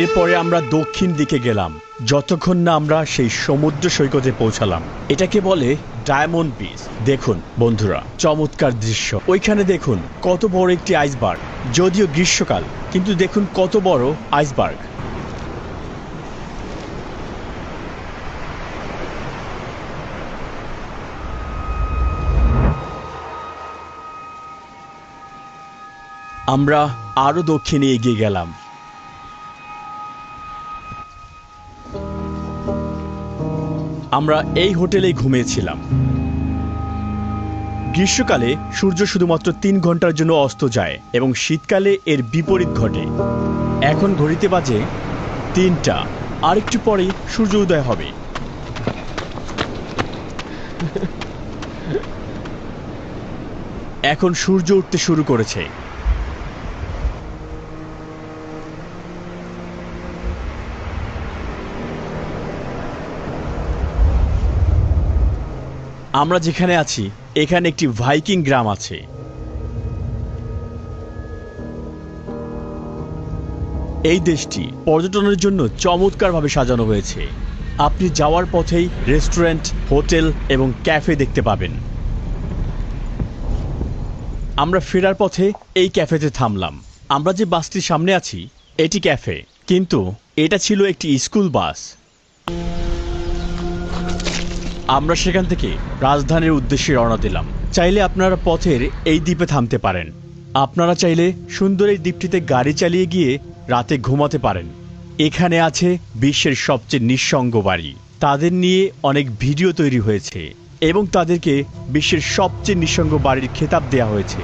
এরপরে আমরা দক্ষিণ দিকে গেলাম, যতক্ষণ না আমরা সেই সমুদ্র সৈকতে পৌঁছালাম। এটাকে বলে ডায়মন্ড বিচ দেখুন, বন্ধুরা, চমৎকার দৃশ্য। ওইখানে দেখুন, কত বড় একটি আইসবার্গ। যদিও গ্রীষ্মকাল, কিন্তু দেখুন কত বড় আইসবার্গ। আমরা আরও দক্ষিণে এগিয়ে গেলাম। আমরা এই হোটেলেই ঘুমিয়েছিলাম। গ্রীষ্মকালে সূর্য শুধুমাত্র তিন ঘণ্টার জন্য অস্ত যায় এবং শীতকালে এর বিপরীত ঘটে। এখন ঘড়িতে বাজে তিনটা। আরেকটু পরেই সূর্য উদয় হবে। এখন সূর্য উঠতে শুরু করেছে। আমরা যেখানে আছি, এখানে একটি ভাইকিং গ্রাম আছে। এই দেশটি পর্যটনের জন্য চমৎকারভাবে সাজানো হয়েছে। আপনি যাওয়ার পথেই রেস্টুরেন্ট, হোটেল এবং ক্যাফে দেখতে পাবেন। আমরা ফেরার পথে এই ক্যাফেতে থামলাম। আমরা যে বাসটির সামনে আছি, এটি ক্যাফে। কিন্তু এটা ছিল একটি স্কুল বাস। আমরা সেখান থেকে রাজধানীর উদ্দেশ্যে রওনা দিলাম। চাইলে আপনারা পথের এই দ্বীপে থামতে পারেন। আপনারা চাইলে সুন্দর এই দ্বীপটিতে গাড়ি চালিয়ে গিয়ে রাতে ঘুমাতে পারেন। এখানে আছে বিশ্বের সবচেয়ে নিঃসঙ্গ বাড়ি। তাদের নিয়ে অনেক ভিডিও তৈরি হয়েছে এবং তাদেরকে বিশ্বের সবচেয়ে নিঃসঙ্গ বাড়ির খেতাব দেয়া হয়েছে।